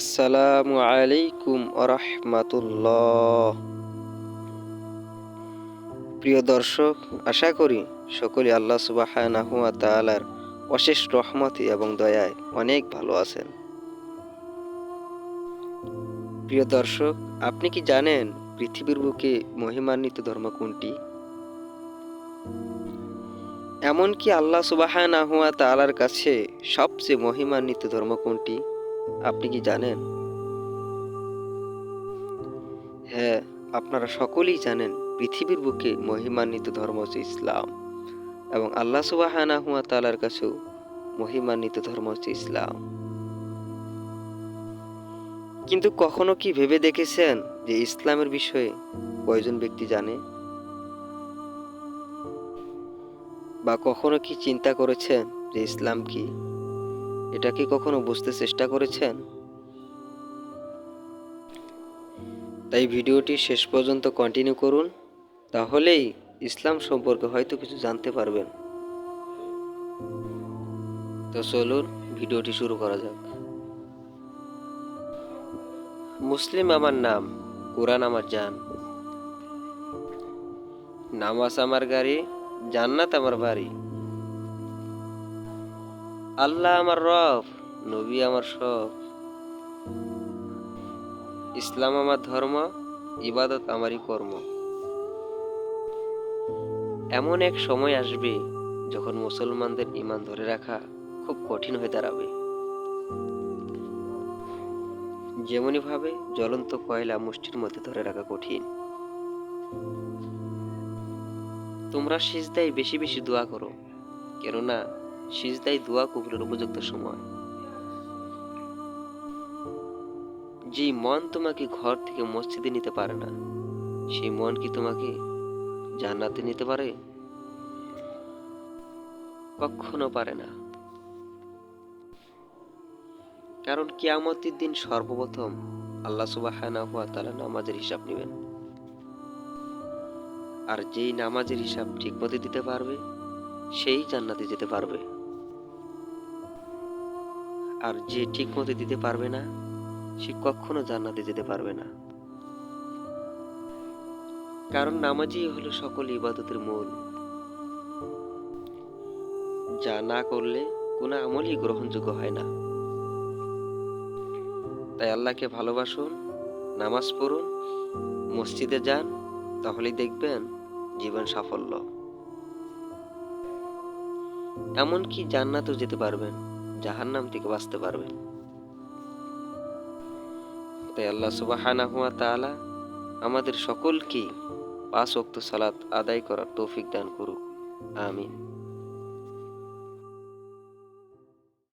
আসসালামু আলাইকুম আরহামাতুল্লাহ প্রিয় দর্শক, আশা করি সকলে আল্লাহ সুবাহানাহু ওয়া তাআলার অশেষ রহমতি এবং দয়ায় অনেক ভালো আছেন। প্রিয় দর্শক, আপনি কি জানেন পৃথিবীর বুকে মহিমান্বিত ধর্ম কোনটি? এমনকি আল্লাহ সুবাহানাহু ওয়া তাআলার কাছে সবচেয়ে মহিমান্বিত ধর্ম কোনটি? আপনি কি জানেন? হ্যাঁ আপনারা সকলেই জানেন পৃথিবীর বুকে মহিমান্বিত ধর্ম হচ্ছে ইসলাম এবং আল্লাহ সুবাহানা হুয়া তালার কাছেও মহিমান্বিত ধর্ম হচ্ছে ইসলাম। কিন্তু কখনো কি ভেবে দেখেছেন যে ইসলামের বিষয়ে কয়জন ব্যক্তি জানে? বা কখনো কি চিন্তা করেছেন যে ইসলাম কি? এটা কি কখনো বুঝতে চেষ্টা করেছেন? তাই ভিডিওটি শেষ পর্যন্ত কন্টিনিউ করুন, তাহলেই ইসলাম সম্পর্কে হয়তো কিছু জানতে পারবেন। তো চলুন, ভিডিওটি শুরু করা যাক। মুসলিম আমার নাম, কোরআন আমার জান। নামাজ আমার গাড়ি, জান্নাত আমার বাড়ি। আল্লাহ আমার রব, নবী আমার সব। ইসলাম আমার ধর্ম, ইবাদত আমারই কর্ম। এমন এক সময় আসবে যখন মুসলমানদের ইমান ধরে রাখা খুব কঠিন হয়ে দাঁড়াবে। যেমনি ভাবে জ্বলন্ত কয়লা মুষ্টির মধ্যে ধরে রাখা কঠিন। তোমরা সিজদায় বেশি বেশি দোয়া করো, কেননা সিজদাই দোয়া কবুলের উপযুক্ত সময়। যে মন তোমাকে ঘর থেকে মসজিদে নিতে পারে না, সেই মন কি তোমাকে জান্নাতে নিতে পারে? কখনো পারে না। কারণ কিয়ামতের দিন সর্বপ্রথম আল্লাহ তালা নামাজের হিসাব নেবেন। আর যেই নামাজের হিসাব ঠিক মতো দিতে পারবে, সেই জান্নাতে যেতে পারবে। আর যে ঠিক মতো দিতে পারবে না, সে কখনো জান্নাতে যেতে পারবে না। কারণ নামাজই হলো সকল ইবাদতের মূল। যা না করলে কোনো আমলই গ্রহণযোগ্য হয় না। তাই আল্লাহকে ভালোবাসুন, নামাজ পড়ুন, মসজিদে যান, তাহলেই দেখবেন জীবন সাফল্য। এমনকি জান্নাতও যেতে পারবেন। জাহান্নাম থেকে বাঁচতে পারবেন তাই আল্লাহ সুবাহানা হুয়া তালা আমাদের সকলকে পাঁচ অক্ত সালাত আদায় করার তৌফিক দান করুক। আমিন।